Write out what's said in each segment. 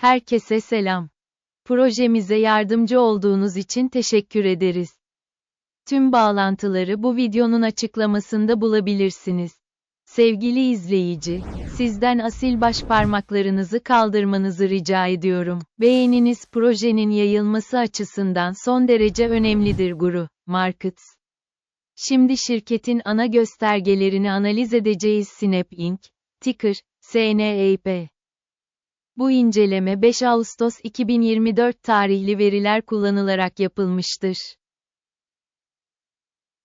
Herkese selam. Projemize yardımcı olduğunuz için teşekkür ederiz. Tüm bağlantıları bu videonun açıklamasında bulabilirsiniz. Sevgili izleyici, sizden asil baş parmaklarınızı kaldırmanızı rica ediyorum. Beğeniniz projenin yayılması açısından son derece önemlidir Guru Markets. Şimdi şirketin ana göstergelerini analiz edeceğiz Snap Inc. Ticker, SNAP. Bu inceleme 5 Ağustos 2024 tarihli veriler kullanılarak yapılmıştır.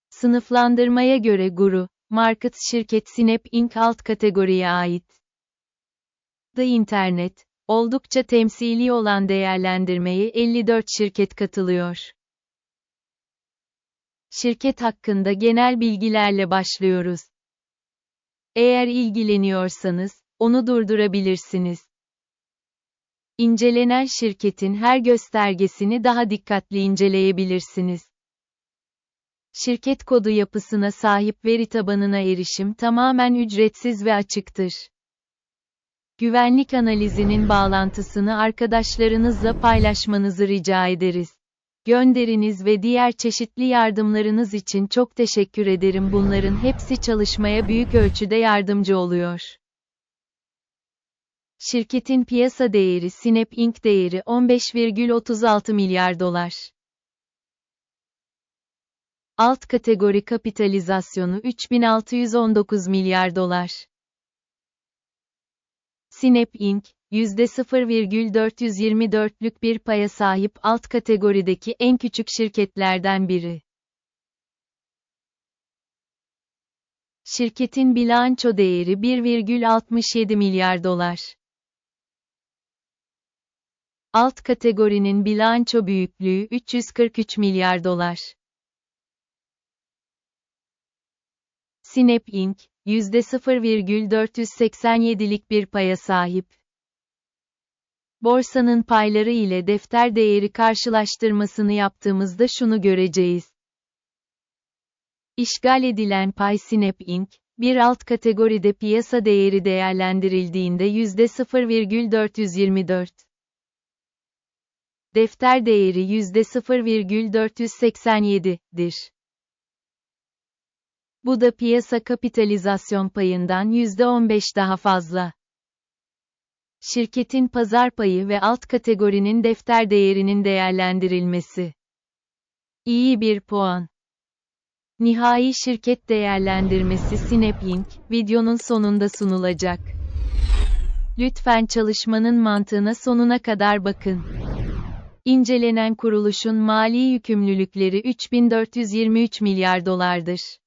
Sınıflandırmaya göre Guru, Market şirket Snap Inc. alt kategoriye ait. The Internet, oldukça temsili olan değerlendirmeye 54 şirket katılıyor. Şirket hakkında genel bilgilerle başlıyoruz. Eğer ilgileniyorsanız, onu durdurabilirsiniz. İncelenen şirketin her göstergesini daha dikkatli inceleyebilirsiniz. Şirket kodu yapısına sahip veri tabanına erişim tamamen ücretsiz ve açıktır. Güvenlik analizinin bağlantısını arkadaşlarınızla paylaşmanızı rica ederiz. Gönderiniz ve diğer çeşitli yardımlarınız için çok teşekkür ederim. Bunların hepsi çalışmaya büyük ölçüde yardımcı oluyor. Şirketin piyasa değeri Snap Inc. değeri 15,36 milyar dolar. Alt kategori kapitalizasyonu 3619 milyar dolar. Snap Inc., %0,424'lük bir paya sahip alt kategorideki en küçük şirketlerden biri. Şirketin bilanço değeri 1,67 milyar dolar. Alt kategorinin bilanço büyüklüğü 343 milyar dolar. Snap Inc., %0,487'lik bir paya sahip. Borsanın payları ile defter değeri karşılaştırmasını yaptığımızda şunu göreceğiz. İşgal edilen pay Snap Inc., bir alt kategoride piyasa değeri değerlendirildiğinde %0,424. Defter değeri %0,487'dir. Bu da piyasa kapitalizasyon payından %15 daha fazla. Şirketin pazar payı ve alt kategorinin defter değerinin değerlendirilmesi. İyi bir puan. Nihai şirket değerlendirmesi Snap Inc. videonun sonunda sunulacak. Lütfen çalışmanın mantığına sonuna kadar bakın. İncelenen kuruluşun mali yükümlülükleri 3423 milyar dolardır.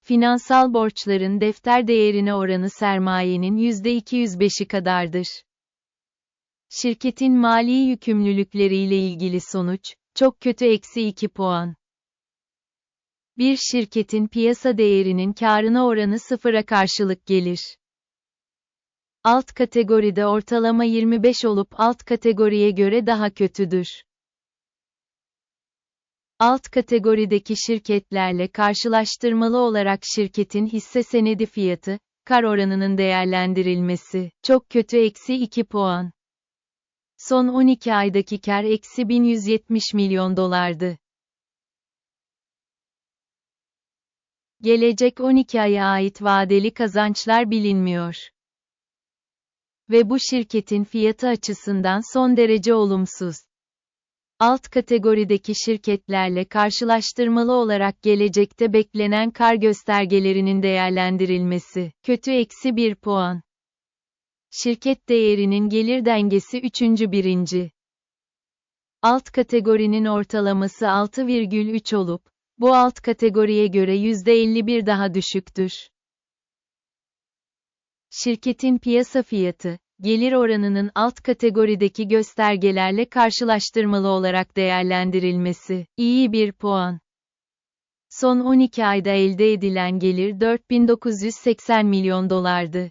Finansal borçların defter değerine oranı sermayenin %205'i kadardır. Şirketin mali yükümlülükleriyle ilgili sonuç, çok kötü eksi 2 puan. Bir şirketin piyasa değerinin karına oranı sıfıra karşılık gelir. Alt kategoride ortalama 25 olup alt kategoriye göre daha kötüdür. Alt kategorideki şirketlerle karşılaştırmalı olarak şirketin hisse senedi fiyatı, kar oranının değerlendirilmesi, çok kötü eksi 2 puan. Son 12 aydaki kar eksi 1170 milyon dolardı. Gelecek 12 aya ait vadeli kazançlar bilinmiyor. Ve bu şirketin fiyatı açısından son derece olumsuz. Alt kategorideki şirketlerle karşılaştırmalı olarak gelecekte beklenen kar göstergelerinin değerlendirilmesi, kötü eksi 1 puan. Şirket değerinin gelir dengesi 3. birinci. Alt kategorinin ortalaması 6,3 olup, bu alt kategoriye göre %51 daha düşüktür. Şirketin piyasa fiyatı, gelir oranının alt kategorideki göstergelerle karşılaştırmalı olarak değerlendirilmesi, iyi bir puan. Son 12 ayda elde edilen gelir 4980 milyon dolardı.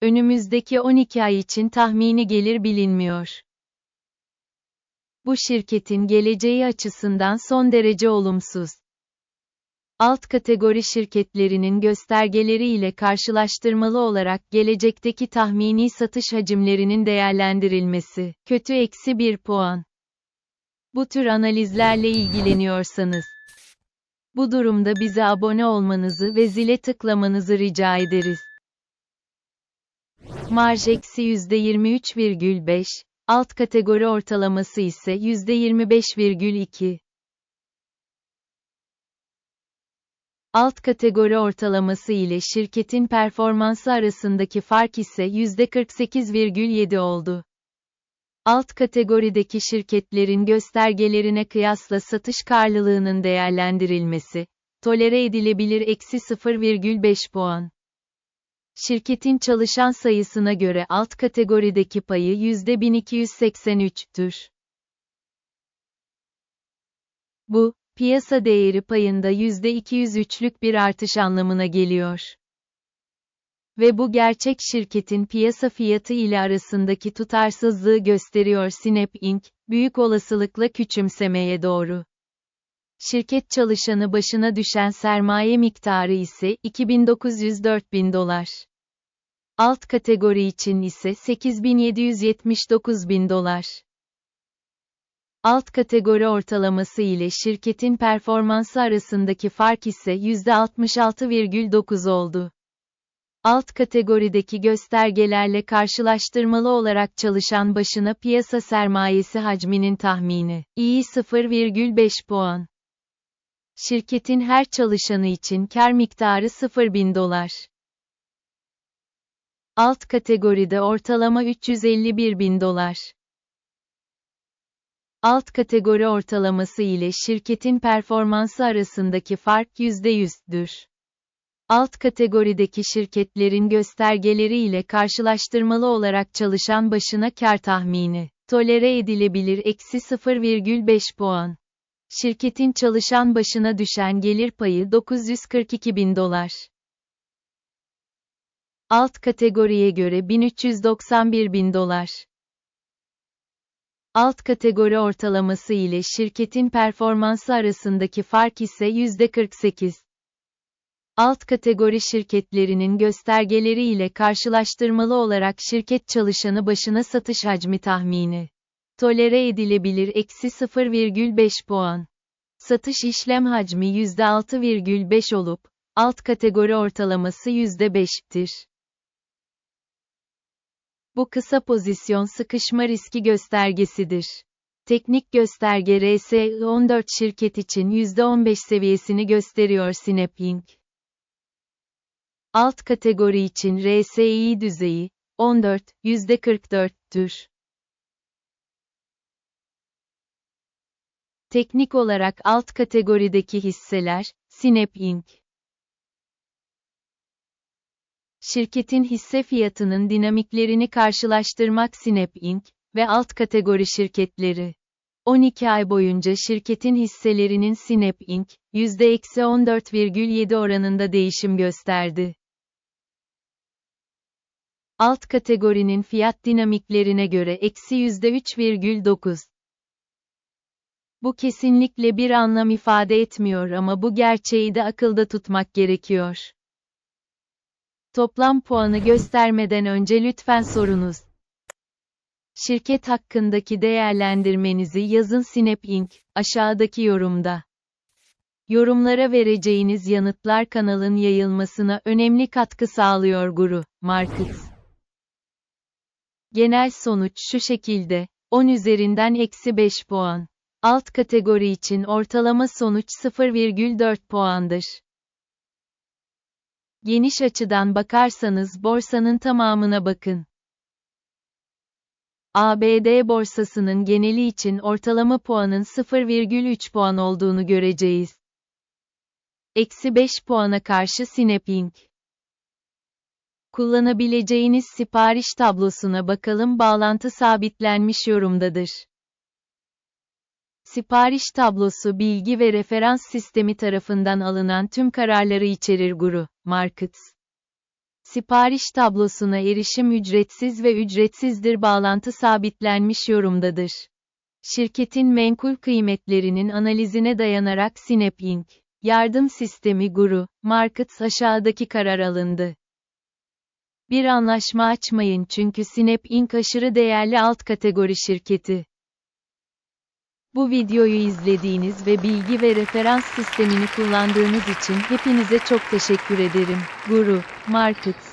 Önümüzdeki 12 ay için tahmini gelir bilinmiyor. Bu şirketin geleceği açısından son derece olumsuz. Alt kategori şirketlerinin göstergeleri ile karşılaştırmalı olarak gelecekteki tahmini satış hacimlerinin değerlendirilmesi. Kötü eksi 1 puan. Bu tür analizlerle ilgileniyorsanız, bu durumda bize abone olmanızı ve zile tıklamanızı rica ederiz. Marj eksi %23,5, alt kategori ortalaması ise %25,2. Alt kategori ortalaması ile şirketin performansı arasındaki fark ise %48,7 oldu. Alt kategorideki şirketlerin göstergelerine kıyasla satış karlılığının değerlendirilmesi, tolere edilebilir eksi 0,5 puan. Şirketin çalışan sayısına göre alt kategorideki payı %1283'tür. Bu, piyasa değeri payında %203'lük bir artış anlamına geliyor. Ve bu gerçek şirketin piyasa fiyatı ile arasındaki tutarsızlığı gösteriyor Snap Inc., büyük olasılıkla küçümsemeye doğru. Şirket çalışanı başına düşen sermaye miktarı ise 2904 dolar. Alt kategori için ise 8779 bin dolar. Alt kategori ortalaması ile şirketin performansı arasındaki fark ise %66,9 oldu. Alt kategorideki göstergelerle karşılaştırmalı olarak çalışan başına piyasa sermayesi hacminin tahmini. İyi 0,5 puan. Şirketin her çalışanı için kar miktarı 0 bin dolar. Alt kategoride ortalama 351 bin dolar. Alt kategori ortalaması ile şirketin performansı arasındaki fark %100'dür. Alt kategorideki şirketlerin göstergeleri ile karşılaştırmalı olarak çalışan başına kar tahmini, tolere edilebilir eksi 0,5 puan. Şirketin çalışan başına düşen gelir payı 942 bin dolar. Alt kategoriye göre 1391 bin dolar. Alt kategori ortalaması ile şirketin performansı arasındaki fark ise %48. Alt kategori şirketlerinin göstergeleri ile karşılaştırmalı olarak şirket çalışanı başına satış hacmi tahmini. Tolere edilebilir eksi 0,5 puan. Satış işlem hacmi %6,5 olup, alt kategori ortalaması %5'tir. Bu kısa pozisyon sıkışma riski göstergesidir. Teknik gösterge RSI14 şirket için %15 seviyesini gösteriyor Snaping. Alt kategori için RSI düzeyi 14, %44'tür. Teknik olarak alt kategorideki hisseler, Snaping. Şirketin hisse fiyatının dinamiklerini karşılaştırmak Snap Inc. ve alt kategori şirketleri. 12 ay boyunca şirketin hisselerinin Snap Inc. %-14,7 oranında değişim gösterdi. Alt kategorinin fiyat dinamiklerine göre eksi %3,9. Bu kesinlikle bir anlam ifade etmiyor ama bu gerçeği de akılda tutmak gerekiyor. Toplam puanı göstermeden önce lütfen sorunuz. Şirket hakkındaki değerlendirmenizi yazın Snap Inc. aşağıdaki yorumda. Yorumlara vereceğiniz yanıtlar kanalın yayılmasına önemli katkı sağlıyor Guru Market. Genel sonuç şu şekilde, 10 üzerinden eksi 5 puan. Alt kategori için ortalama sonuç 0,4 puandır. Geniş açıdan bakarsanız borsanın tamamına bakın. ABD borsasının geneli için ortalama puanın 0,3 puan olduğunu göreceğiz. Eksi 5 puana karşı Snaping. Kullanabileceğiniz sipariş tablosuna bakalım bağlantı sabitlenmiş yorumdadır. Sipariş tablosu bilgi ve referans sistemi tarafından alınan tüm kararları içerir Guru, Markets. Sipariş tablosuna erişim ücretsiz ve ücretsizdir bağlantı sabitlenmiş yorumdadır. Şirketin menkul kıymetlerinin analizine dayanarak Snap Inc. Yardım sistemi Guru, Markets aşağıdaki karar alındı. Bir anlaşma açmayın çünkü Snap Inc. aşırı değerli alt kategori şirketi. Bu videoyu izlediğiniz ve bilgi ve referans sistemini kullandığınız için hepinize çok teşekkür ederim. Guru, Markets.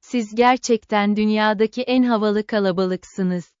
Siz gerçekten dünyadaki en havalı kalabalıksınız.